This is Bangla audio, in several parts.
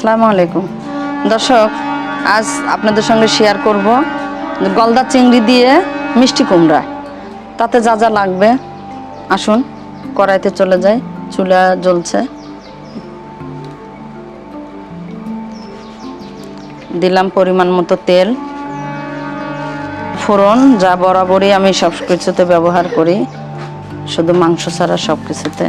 আসসালামু আলাইকুম। দর্শক, আজ আপনাদের সঙ্গে শেয়ার করব গলদা চিংড়ি দিয়ে মিষ্টি কুমড়া। তাতে যা যা লাগবে, আসুন, কড়াইতে চলে যাই, চুলা জ্বলছে। দিলাম পরিমাণ মতো তেল। ফোড়ন যা বরাবরই আমি সব কিছুতে ব্যবহার করি, শুধু মাংস ছাড়া সব কিছুতে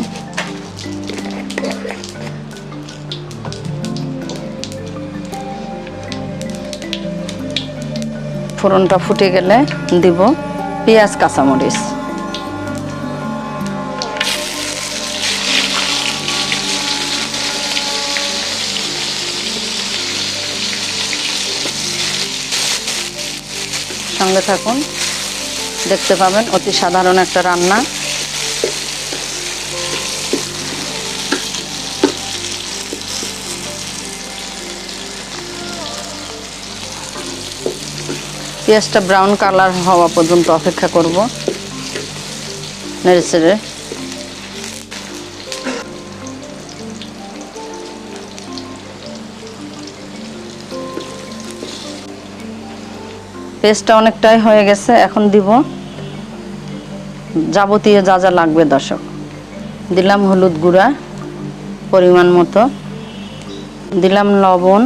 ফোড়নটা ফুটে গেলে দিব পেঁয়াজ কাঁচামরিচ। সঙ্গে থাকুন দেখতে পাবেন অতি সাধারণ একটা রান্না। পেঁয়াজটা ব্রাউন কালার হওয়া পর্যন্ত অপেক্ষা করব। নেড়ে চেড়ে। পেস্টটা অনেকটাই হয়ে গেছে, এখন দিব। যাবতীয় যা যা লাগবে দর্শক। দিলাম হলুদ গুঁড়া পরিমাণ মতো। দিলাম লবণ।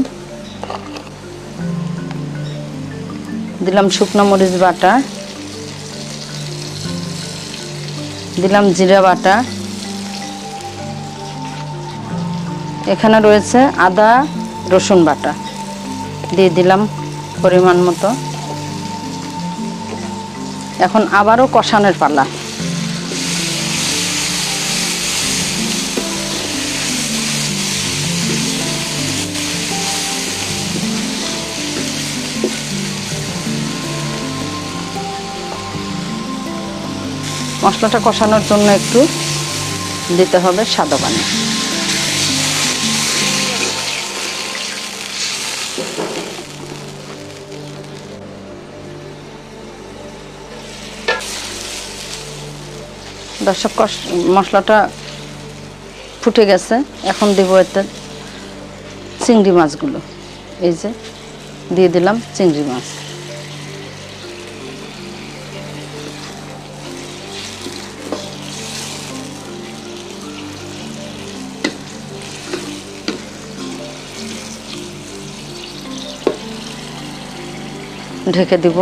দিলাম শুকনো মরিচ বাটা। দিলাম জিরা বাটা। এখানে রয়েছে আদা, রসুন বাটা। দিয়ে দিলাম পরিমাণ মতো। এখন আবারও কষানোর পালা। মশলাটা কষানোর জন্য একটু দিতে হবে সাদা পানি। দর্শক, কষ- মশলাটা ফুটে গেছে। এখন দেব এতে চিংড়ি মাছগুলো। এই যে, দিয়ে দিলাম চিংড়ি মাছ। ঢেকে দিব।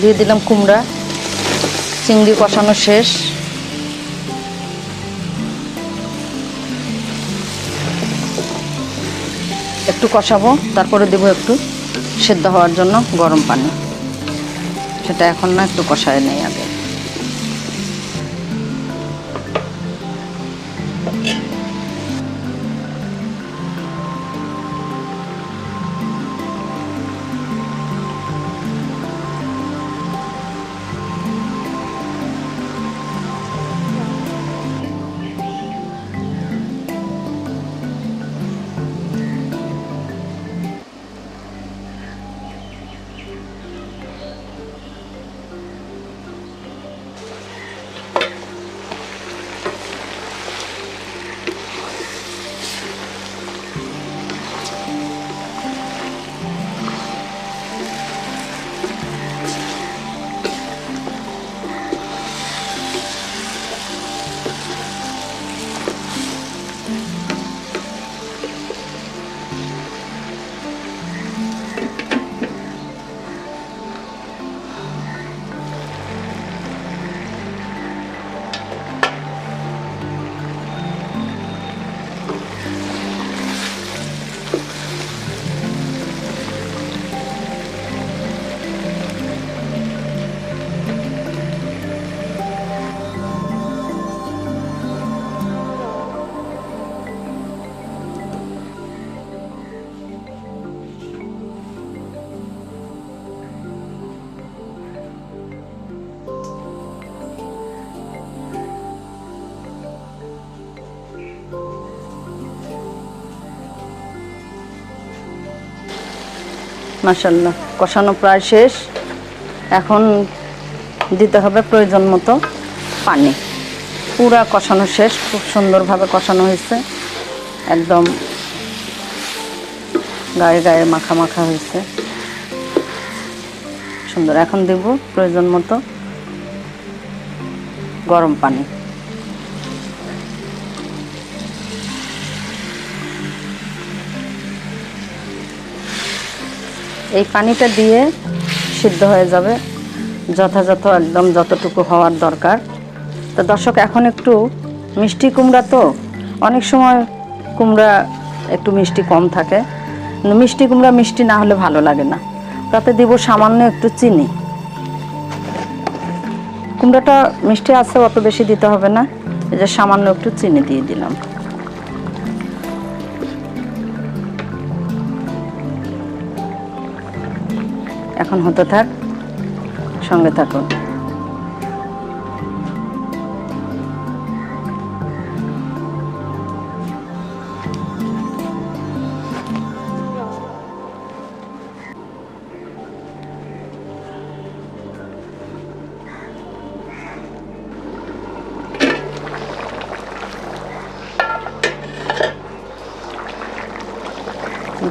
দিয়ে দিলাম কুমড়া, চিংড়ি কষানো শেষ। একটু কষাবো, তারপরে দেবো একটু সেদ্ধ হওয়ার জন্য গরম পানি। সেটা এখন না, একটু কষায় নেই আগে। মাসাল্লাহ কষানো প্রায় শেষ। এখন দিতে হবে প্রয়োজন মতো পানি। পুরা কষানো শেষ, খুব সুন্দরভাবে কষানো হয়েছে। একদম গায়ে গায়ে মাখা মাখা হয়েছে। সুন্দর, এখন দেব প্রয়োজন মতো গরম পানি। এই পানিটা দিয়ে সিদ্ধ হয়ে যাবে যথাযথ একদম যতটুকু হওয়ার দরকার। তো দর্শক, এখন একটু মিষ্টি কুমড়া তো অনেক সময় কুমড়া একটু মিষ্টি কম থাকে। মিষ্টি কুমড়া মিষ্টি না হলে ভালো লাগে না। তাতে দিব সামান্য একটু চিনি। কুমড়াটা মিষ্টি আছে, অত বেশি দিতে হবে না। এই যে সামান্য একটু চিনি দিয়ে দিলাম। এখন হতে থাক সঙ্গে থাকুন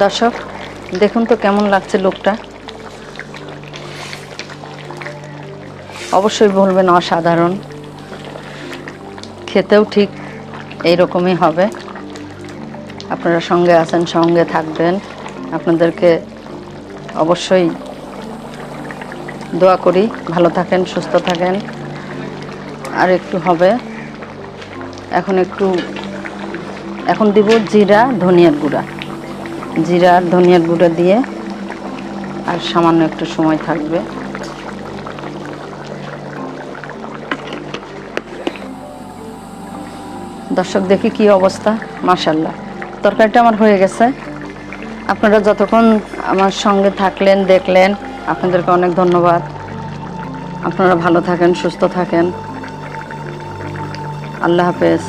দর্শক দেখুন তো কেমন লাগছে লোকটা। অবশ্যই বলবেন অসাধারণ। খেতেও ঠিক এইরকমই হবে। আপনারা সঙ্গে আছেন, সঙ্গে থাকবেন। আপনাদেরকে অবশ্যই দোয়া করি। ভালো থাকেন, সুস্থ থাকেন। আর একটু হবে। এখন একটু, এখন দিব জিরা, ধনিয়ার গুঁড়া। জিরা আর ধনিয়ার গুঁড়া দিয়ে আর সামান্য একটু সময় থাকবে। দর্শক দেখি কি অবস্থা মাশাল্লাহ তরকারিটা আমার হয়ে গেছে। আপনারা যতক্ষণ আমার সঙ্গে থাকলেন, দেখলেন, আপনাদেরকে অনেক ধন্যবাদ। আপনারা ভালো থাকেন, সুস্থ থাকেন। আল্লাহ হাফেজ।